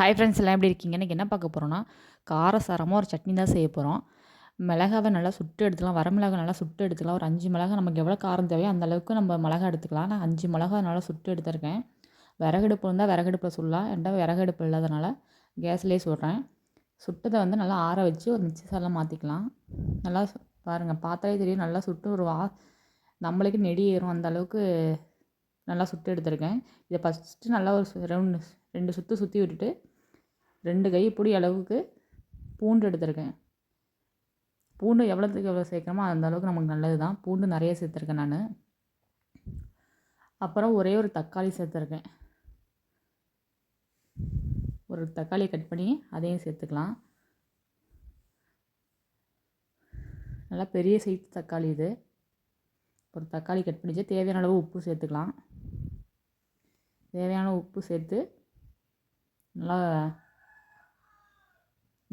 Hi friends எல்லாம் எப்படி இருக்கீங்க? இன்றைக்கி என்ன பார்க்க போகிறோன்னா காரசாரமாக ஒரு சட்னி தான் செய்ய போகிறோம் மிளகாவை நல்லா சுட்டு எடுத்துக்கலாம் வரமிளகா நல்லா சுட்டு எடுத்துக்கலாம் ஒரு அஞ்சு மிளகா நமக்கு எவ்வளோ காரம் தேவையோ அந்த அளவுக்கு நம்ம மிளகா எடுத்துக்கலாம். நான் அஞ்சு மிளகா நல்லா சுட்டு எடுத்திருக்கேன். விறகடுப்பு இருந்தால் விறகடுப்பில் சுடலாம். என்கிட்ட விறகடுப்பு இல்லாதனால கேஸ்லேயே சுடுறேன். சுட்டதை வந்து நல்லா ஆற வச்சு ஒரு மிக்சி சாரில் மாற்றிக்கலாம் நல்லா பாருங்கள் பார்த்தாலே தெரியும். நல்லா சுட்டு ஒரு வா நம்மளுக்கு நெடி ஏறும். அந்த அளவுக்கு நல்லா சுட்டு எடுத்திருக்கேன். இதை ஃபஸ்ட்டு நல்லா ஒரு ரெண்டு ரெண்டு சுற்று சுற்றி விட்டுட்டு ரெண்டு கைப்பிடி அளவுக்கு பூண்டு எடுத்திருக்கேன். பூண்டு எவ்வளோத்துக்கு எவ்வளோ சேர்க்குறோமோ அந்த அளவுக்கு நமக்கு நல்லது தான் பூண்டு நிறைய சேர்த்துருக்கேன் நான். அப்புறம் ஒரே ஒரு தக்காளி சேர்த்துருக்கேன். ஒரு தக்காளி கட் பண்ணி அதையும் சேர்த்துக்கலாம். நல்லா பெரிய சைஸ் தக்காளி இது. ஒரு தக்காளி கட் பண்ணிச்சு தேவையான அளவு உப்பு சேர்த்துக்கலாம். தேவையான உப்பு சேர்த்து நல்லா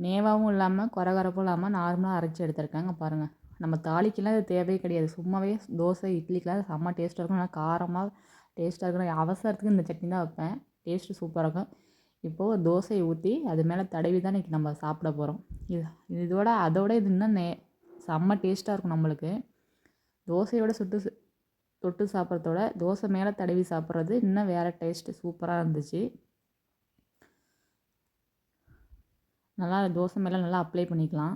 நேவாவும் இல்லாமல் குறகுறப்பும் இல்லாமல் நார்மலாக அரைச்சி எடுத்திருக்காங்க பாருங்கள் நம்ம தாளிக்கெல்லாம் இது தேவையே கிடையாது. சும்மாவே தோசை இட்லிக்கெலாம் செம்ம டேஸ்ட்டாக இருக்கும். நல்லா காரமாக டேஸ்ட்டாக இருக்கும். அவசரத்துக்கு இந்த சட்னி தான் வைப்பேன். டேஸ்ட்டு சூப்பராக இருக்கும். இப்போது தோசையை ஊற்றி அது மேலே தடவி தான் இன்றைக்கி நம்ம சாப்பிட போகிறோம் இது இதோட அதோட இது இன்னும் நே செம்ம டேஸ்ட்டாக இருக்கும் நம்மளுக்கு. தோசையோட சுட்டு சு- தொட்டு சாப்பிட்றதோட தோசை மேலே தடவி சாப்பிட்றது இன்னும் வேறு டேஸ்ட்டு சூப்பராக இருந்துச்சு. நல்லா தோசை மேலே நல்லா அப்ளை பண்ணிக்கலாம்.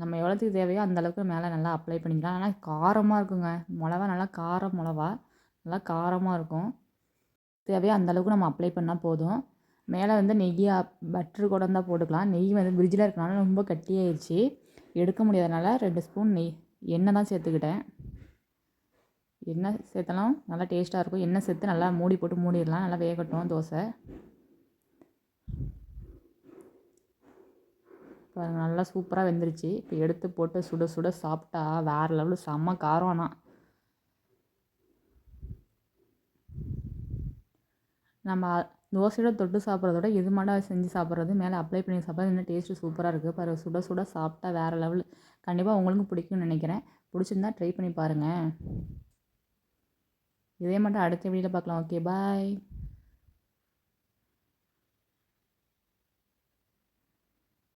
நம்ம எவ்வளோத்துக்கு தேவையோ அந்தளவுக்கு மேலே நல்லா அப்ளை பண்ணிக்கலாம். ஆனால் காரமாக இருக்குங்க. மிளவா நல்லா கார மிளவா நல்லா காரமாக இருக்கும். தேவையோ அந்த அளவுக்கு நம்ம அப்ளை பண்ணால் போதும். மேலே வந்து நெய்யா பட்ரு கூட இருந்தால் போட்டுக்கலாம். நெய் வந்து ஃப்ரிட்ஜில் இருக்கனால ரொம்ப கட்டியாயிருச்சு. எடுக்க முடியாதனால ரெண்டு ஸ்பூன் நெய் எண்ணெய் தான் சேர்த்துக்கிட்டேன். எண்ணெய் சேர்த்தலாம். நல்லா டேஸ்ட்டாக இருக்கும். எண்ணெய் சேர்த்து நல்லா மூடி போட்டு மூடிடலாம். நல்லா வேகட்டும் தோசை. இப்போ நல்லா சூப்பராக வெந்துருச்சு. இப்போ எடுத்து போட்டு சுட சுட சாப்பிட்டா வேறு லெவலில் செம்ம காரம் ஆனால் நம்ம தோசையோட தொட்டு சாப்பிட்றதோட இது மட்டும் செஞ்சு சாப்பிட்றது? மேலே அப்ளை பண்ணி சாப்பிட்றது இன்னும் டேஸ்ட்டு சூப்பராக இருக்குது பாரு சுட சுட சாப்பிட்டா வேறு லெவல் கண்டிப்பாக உங்களுக்கும் பிடிக்கும்னு நினைக்கிறேன். பிடிச்சிருந்தா ட்ரை பண்ணி பாருங்கள் இதே மட்டும் அடுத்த வீடியோவில் பார்க்கலாம். Okay bye